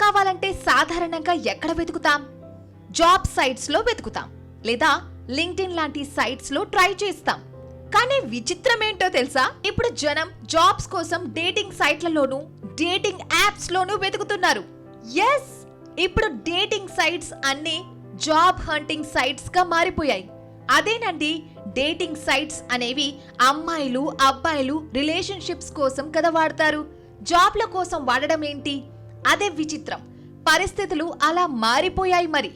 కావాలంటే సాధారణంగా ఎక్కడ వెతుకుతాం? జాబ్ సైట్స్లో వెతుకుతాం. లేదా లింక్డ్ఇన్ లాంటి సైట్స్లో ట్రై చేస్తాం. కానీ విచిత్రం ఏంటో తెలుసా? ఇప్పుడు జనం జాబ్స్ కోసం డేటింగ్ సైట్లలోనూ డేటింగ్ యాప్స్లోనూ వెతుకుతున్నారు. ఎస్ ఇప్పుడు డేటింగ్ సైట్స్ అన్ని జాబ్ హంటింగ్ సైట్స్గా మారిపోయాయి. అదేనండి డేటింగ్ సైట్స్ అనేవి అమ్మాయిలు అబ్బాయిలు రిలేషన్షిప్స్ కోసం కదా వాడతారు. జాబ్ల కోసం వాడడం ఏంటి? అదే విచిత్రం. పరిస్థితులు అలా మారిపోయాయి మరి.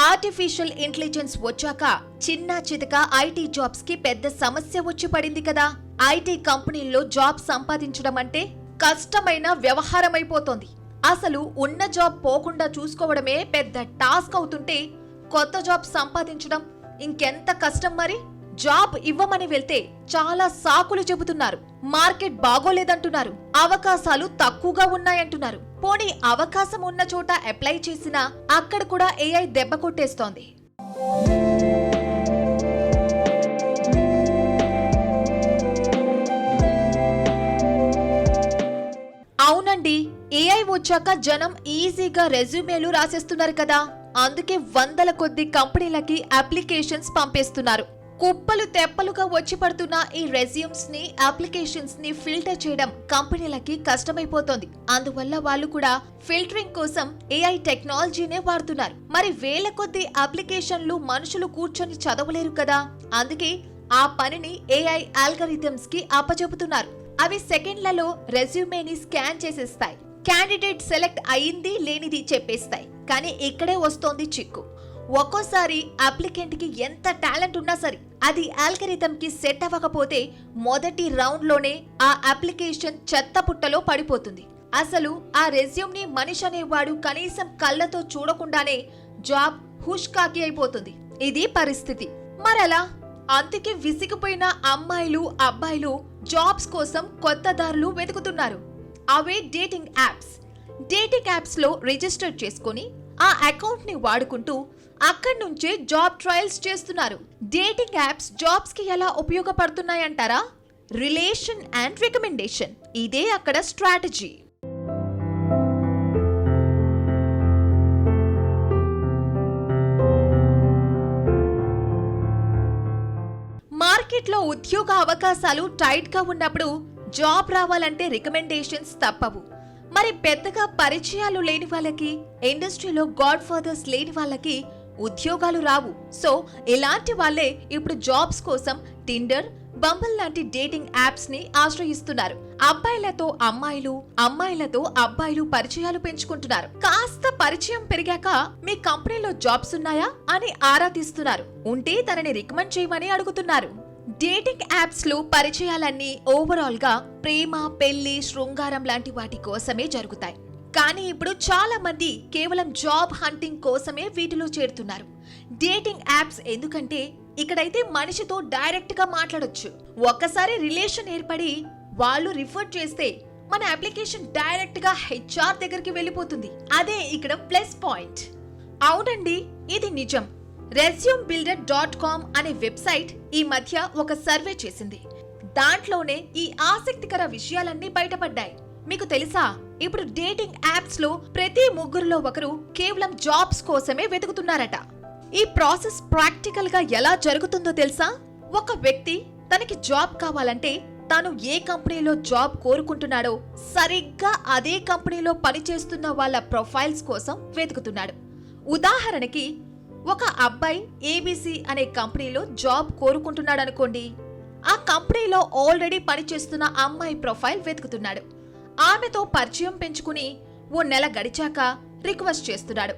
ఆర్టిఫిషియల్ ఇంటెలిజెన్స్ వచ్చాక చిన్న చితక ఐటీ జాబ్స్కి పెద్ద సమస్య వచ్చి పడింది కదా. ఐటీ కంపెనీల్లో జాబ్ సంపాదించడం అంటే కష్టమైన వ్యవహారమైపోతోంది. అసలు ఉన్న జాబ్ పోకుండా చూసుకోవడమే పెద్ద టాస్క్ అవుతుంటే కొత్త జాబ్ సంపాదించడం ఇంకెంత కష్టం మరి? జాబ్ ఇవ్వమని వెళ్తే చాలా సాకులు చెబుతున్నారు. మార్కెట్ బాగోలేదంటున్నారు. అవకాశాలు తక్కువగా ఉన్నాయంటున్నారు. పోనీ అవకాశం ఉన్న చోట అప్లై చేసినా అక్కడ కూడా ఏఐ దెబ్బ కొట్టేస్తోంది. అవునండి ఏఐ వచ్చాక జనం ఈజీగా రెజ్యూమేలు రాసేస్తున్నారు కదా. అందుకే వందల కొద్ది కంపెనీలకి అప్లికేషన్స్ పంపేస్తున్నారు. కుప్పలు తెప్పలుగా వచ్చి పడుతున్న ఈ రెజ్యూమ్స్ని అప్లికేషన్స్ని ఫిల్టర్ చేయడం కంపెనీలకి కష్టమైపోతోంది. అందువల్ల వాళ్ళు కూడా ఫిల్టరింగ్ కోసం ఏఐ టెక్నాలజీనే వాడుతున్నారు. మరి వేల కొద్ది అప్లికేషన్లు మనుషులు కూర్చొని చదవలేరు కదా? అందుకే ఆ పనిని ఏఐ ఆల్గరిథమ్స్కి అప్పచెబుతున్నారు. అవి సెకండ్లలో రెజ్యూమేని స్కాన్ చేసేస్తాయి. క్యాండిడేట్ సెలెక్ట్ అయింది లేనిది చెప్పేస్తాయి. కానీ ఇక్కడే వస్తోంది చిక్కు. ఒక్కోసారి అప్లికెంట్కి ఎంత టాలెంట్ ఉన్నా సరే అది ఆల్గరిథం కి సెట్ అవ్వకపోతే మొదటి రౌండ్లోనే ఆ అప్లికేషన్ చెత్త పుట్టలో పడిపోతుంది. అసలు ఆ రెజ్యూమ్ని మనిషి అనేవాడు కనీసం కళ్ళతో చూడకుండానే జాబ్ హుష్కాకి అయిపోతుంది. ఇది పరిస్థితి. మరలా అందుకే విసిగిపోయిన అమ్మాయిలు అబ్బాయిలు జాబ్స్ కోసం కొత్త దారులు వెతుకుతున్నారు. అవే డేటింగ్ యాప్స్. డేటింగ్ యాప్స్లో రిజిస్టర్ చేసుకొని ఆ అకౌంట్ని వాడుకుంటూ అక్కడి నుంచే జాబ్ ట్రయల్స్ చేస్తున్నారు. డేటింగ్ యాప్స్ జాబ్స్కి ఎలా ఉపయోగపడుతున్నాయంటారా? Relation and recommendation. ఇదే అక్కడ స్ట్రాటజీ. మార్కెట్లో ఉద్యోగ అవకాశాలు టైట్గా ఉన్నప్పుడు జాబ్ రావాలంటే రికమెండేషన్స్ తప్పవు. మరి పెద్దగా పరిచయాలు లేని వాళ్ళకి ఇండస్ట్రీలో గాడ్ ఫాదర్స్ లేని వాళ్ళకి ఉద్యోగాలు రావు. సో ఇలాంటి వాళ్ళే ఇప్పుడు జాబ్స్ కోసం టిండర్ బంబల్ లాంటి డేటింగ్ యాప్స్ని ఆశ్రయిస్తున్నారు. అబ్బాయిలతో అమ్మాయిలు అమ్మాయిలతో అబ్బాయిలు పరిచయాలు పెంచుకుంటున్నారు. కాస్త పరిచయం పెరిగాక మీ కంపెనీలో జాబ్స్ ఉన్నాయా అని ఆరా తీస్తున్నారు. ఉంటే తనని రికమెండ్ చేయమని అడుగుతున్నారు. డేటింగ్ యాప్స్లో పరిచయాలన్నీ ఓవరాల్గా ప్రేమ పెళ్ళి శృంగారం లాంటి వాటి కోసమే జరుగుతాయి. కానీ ఇప్పుడు చాలా మంది కేవలం జాబ్ హంటింగ్ కోసమే వీటిలో చేరుతున్నారు. డేటింగ్ యాప్స్ ఎందుకంటే ఇక్కడైతే మనిషితో డైరెక్ట్గా మాట్లాడొచ్చు. ఒక్కసారి రిలేషన్ ఏర్పడి వాళ్ళు రిఫర్ చేస్తే మన అప్లికేషన్ డైరెక్ట్గా హెచ్ఆర్ దగ్గరికి వెళ్ళిపోతుంది. అదే ఇక్కడ ప్లస్ పాయింట్. అవునండి ఇది నిజం. రెజ్యూమ్ బిల్డర్ డాట్ కామ్ అనే వెబ్సైట్ ఈ మధ్య ఒక సర్వే చేసింది. దాంట్లోనే ఈ ఆసక్తికర విషయాలన్నీ బయటపడ్డాయి. మీకు తెలుసా? ఇప్పుడు డేటింగ్ యాప్స్లో ప్రతి ముగ్గురులో ఒకరు కేవలం జాబ్స్ కోసమే వెతుకుతున్నారట. ఈ ప్రాసెస్ ప్రాక్టికల్గా ఎలా జరుగుతుందో తెలుసా? ఒక వ్యక్తి తనకి జాబ్ కావాలంటే తాను ఏ కంపెనీలో జాబ్ కోరుకుంటున్నాడో సరిగ్గా అదే కంపెనీలో పనిచేస్తున్న వాళ్ళ ప్రొఫైల్స్ కోసం వెతుకుతున్నాడు. ఉదాహరణకి ఒక అబ్బాయి ఏబీసీ అనే కంపెనీలో జాబ్ కోరుకుంటున్నాడు అనుకోండి ఆ కంపెనీలో ఆల్రెడీ పనిచేస్తున్న అమ్మాయి ప్రొఫైల్ వెతుకుతున్నాడు. ఆమెతో పరిచయం పెంచుకుని ఓ నెల గడిచాక రిక్వెస్ట్ చేస్తున్నాడు.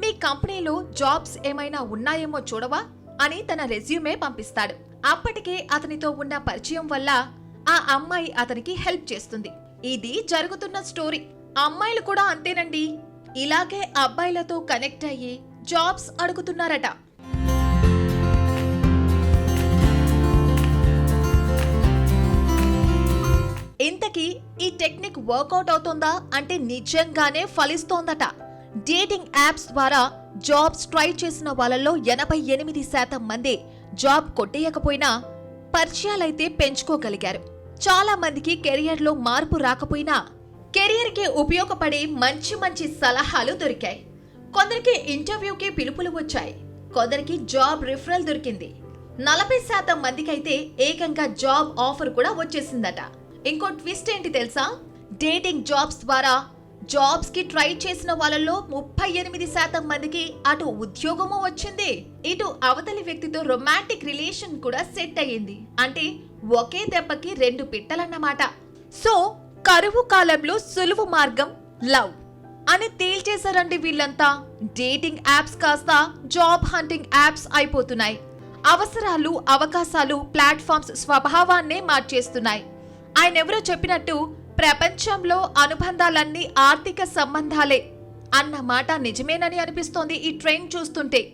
మీ కంపెనీలో జాబ్స్ ఏమైనా ఉన్నాయేమో చూడవా? అని తన రెజ్యూమే పంపిస్తాడు. అప్పటికే అతనితో ఉన్న పరిచయం వల్ల ఆ అమ్మాయి అతనికి హెల్ప్ చేస్తుంది. ఇది జరుగుతున్న స్టోరీ. అమ్మాయిలు కూడా అంతేనండి. ఇలాగే అబ్బాయిలతో కనెక్ట్ అయ్యి జాబ్స్ అడుగుతున్నారట. ఇంతకీ ఈ టెక్నిక్ వర్కౌట్ అవుతుందా అంటే నిజంగానే ఫలిస్తోందట. డేటింగ్ యాప్స్ ద్వారా జాబ్స్ ట్రై చేసిన వాళ్ళలో ఎనభై ఎనిమిది శాతం మంది జాబ్ కొట్టేయకపోయినా పరిచయాలైతే పెంచుకోగలిగారు. చాలా మందికి కెరియర్లో మార్పు రాకపోయినా కెరియర్కి ఉపయోగపడే మంచి మంచి సలహాలు దొరికాయి. కొందరికి ఇంటర్వ్యూకి పిలుపులు వచ్చాయి. కొందరికి జాబ్ రిఫరల్ దొరికింది. నలభై శాతం మందికైతే ఏకంగా జాబ్ ఆఫర్ కూడా వచ్చేసిందట. ఇంకో ట్విస్ట్ ఏంటి తెలుసా? డేటింగ్ జాబ్స్ ద్వారా జాబ్స్కి ట్రై చేసిన వాళ్ళలో ముప్పై ఎనిమిది శాతం మందికి అటు ఉద్యోగము వచ్చింది. ఇటు అవతలి వ్యక్తితో రొమాంటిక్ రిలేషన్ కూడా సెట్ అయ్యింది. అంటే ఒకే దెబ్బకి రెండు పిట్టలన్నమాట. సో కరువు కాలంలో సులువు మార్గం లవ్. అని తేల్చేశారండి వీళ్ళంతా. డేటింగ్ యాప్స్ కాస్త జాబ్ హంటింగ్ యాప్స్ అయిపోతున్నాయి. అవసరాలు అవకాశాలు ప్లాట్ఫామ్స్ స్వభావాన్నే మార్చేస్తున్నాయి. ఆయన ఎవరో చెప్పినట్టు ప్రపంచంలో అనుబంధాలన్నీ ఆర్థిక సంబంధాలే అన్న మాట నిజమేనని అనిపిస్తోంది ఈ ట్రెండ్ చూస్తుంటే.